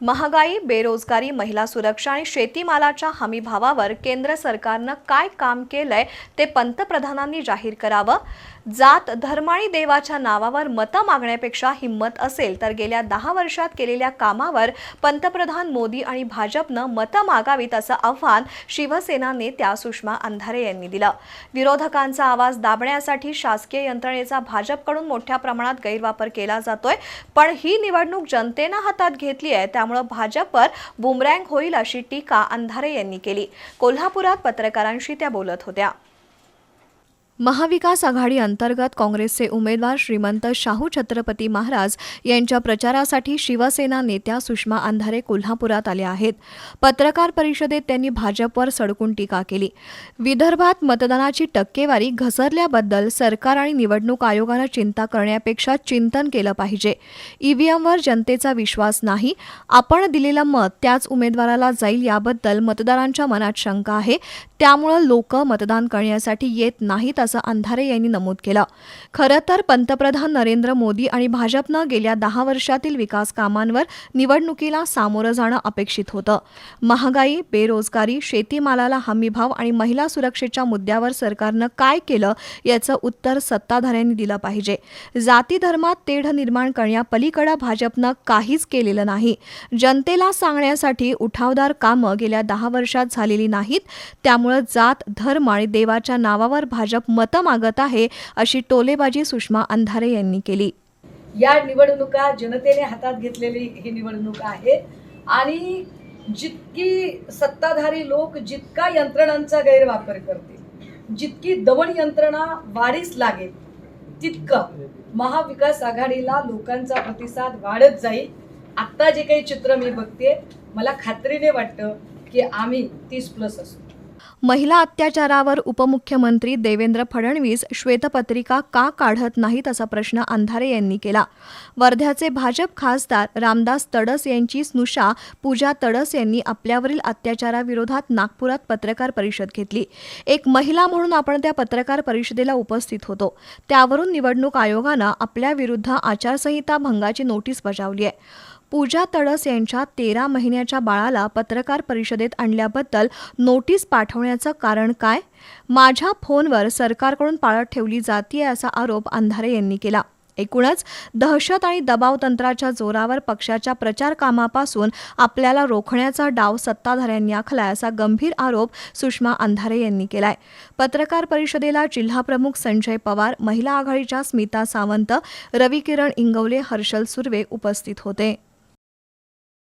महागाई बेरोजगारी महिला सुरक्षा आणि शेतीमालाच्या हमीभावावर केंद्र सरकारनं काय काम केलंय ते पंतप्रधानांनी जाहीर करावं? जात धर्म आणि देवाच्या नावावर मतं मागण्यापेक्षा हिंमत असेल तर गेल्या दहा वर्षात केलेल्या कामावर पंतप्रधान मोदी आणि भाजपनं मतं मागावीत असं आव्हान शिवसेना नेत्या सुषमा अंधारे यांनी दिलं. विरोधकांचा आवाज दाबण्यासाठी शासकीय यंत्रणेचा भाजपकडून मोठ्या प्रमाणात गैरवापर केला जातोय पण ही निवडणूक जनतेनं हातात घेतली आहे त्यामुळे भाजपवर बुमरँग होईल अशी टीका अंधारे यांनी केली. कोल्हापुरात पत्रकारांशी त्या बोलत होत्या. महाविकास आघाडी अंतर्गत काँग्रेसचे उमेदवार श्रीमंत शाहू छत्रपती महाराज यांच्या प्रचारासाठी शिवसेना नेत्या सुषमा अंधारे कोल्हापुरात आल्या आहेत. पत्रकार परिषदेत त्यांनी भाजपवर सडकून टीका केली. विदर्भात मतदानाची टक्केवारी घसरल्याबद्दल सरकार आणि निवडणूक आयोगानं चिंता करण्यापेक्षा चिंतन केलं पाहिजे. ईव्हीएमवर जनतेचा विश्वास नाही. आपण दिलेलं मत त्याच उमेदवाराला जाईल याबद्दल मतदारांच्या मनात शंका आहे. त्यामुळं लोक मतदान करण्यासाठी येत नाहीत असं अंधारे यांनी नमूद केलं. खरं तर पंतप्रधान नरेंद्र मोदी आणि भाजपनं गेल्या दहा वर्षातील विकास कामांवर निवडणुकीला सामोरं जाणं अपेक्षित होतं. महागाई बेरोजगारी शेतीमालाला हमीभाव आणि महिला सुरक्षेच्या मुद्द्यावर सरकारनं काय केलं याचं उत्तर सत्ताधाऱ्यांनी दिलं पाहिजे. जाती धर्मात तेढ निर्माण करण्यापलीकडे भाजपनं काहीच केलेलं नाही. जनतेला सांगण्यासाठी उठावदार कामं गेल्या दहा वर्षात झालेली नाहीत. त्यामुळं जात धर्म आणि देवाच्या नावावर भाजप मतं मागत आहे अशी टोलेबाजी सुषमा अंधारे यांनी केली. या निवडणुका जनतेने हातात घेतलेली ही निवडणूक आहे. आणि जितकी सत्ताधारी लोक जितका यंत्रणांचा गैरवापर करतील जितकी दवण यंत्रणा वाढीस लागेल तितकं महाविकास आघाडीला लोकांचा प्रतिसाद वाढत जाईल. आत्ता जे काही चित्र मी बघते मला खात्रीने वाटतं की आम्ही तीस प्लस असू. महिला अत्याचारावर उपमुख्यमंत्री देवेंद्र फडणवीस श्वेतपत्रिका का काढत नाहीत असा प्रश्न अंधारे यांनी केला. वर्ध्याचे भाजप खासदार रामदास तडस यांची स्नुषा पूजा तडस यांनी आपल्यावरील अत्याचाराविरोधात नागपुरात पत्रकार परिषद घेतली. एक महिला म्हणून आपण त्या पत्रकार परिषदेला उपस्थित होतो. त्यावरून निवडणूक आयोगानं आपल्याविरुद्ध आचारसंहिता भंगाची नोटीस बजावली आहे. पूजा तडस यांच्या तेरा महिन्याच्या बाळाला पत्रकार परिषदेत आणल्याबद्दल नोटीस पाठवण्याचं कारण काय? माझ्या फोनवर सरकारकडून पाळत ठेवली जातीय असा आरोप अंधारे यांनी केला. एकूणच दहशत आणि दबाव तंत्राच्या जोरावर पक्षाच्या प्रचार कामापासून आपल्याला रोखण्याचा डाव सत्ताधाऱ्यांनी आखलाय असा गंभीर आरोप सुषमा अंधारे यांनी केलाय. पत्रकार परिषदेला जिल्हाप्रमुख संजय पवार महिला आघाडीच्या स्मिता सावंत रविकिरण इंगवले हर्षल सुर्वे उपस्थित होते.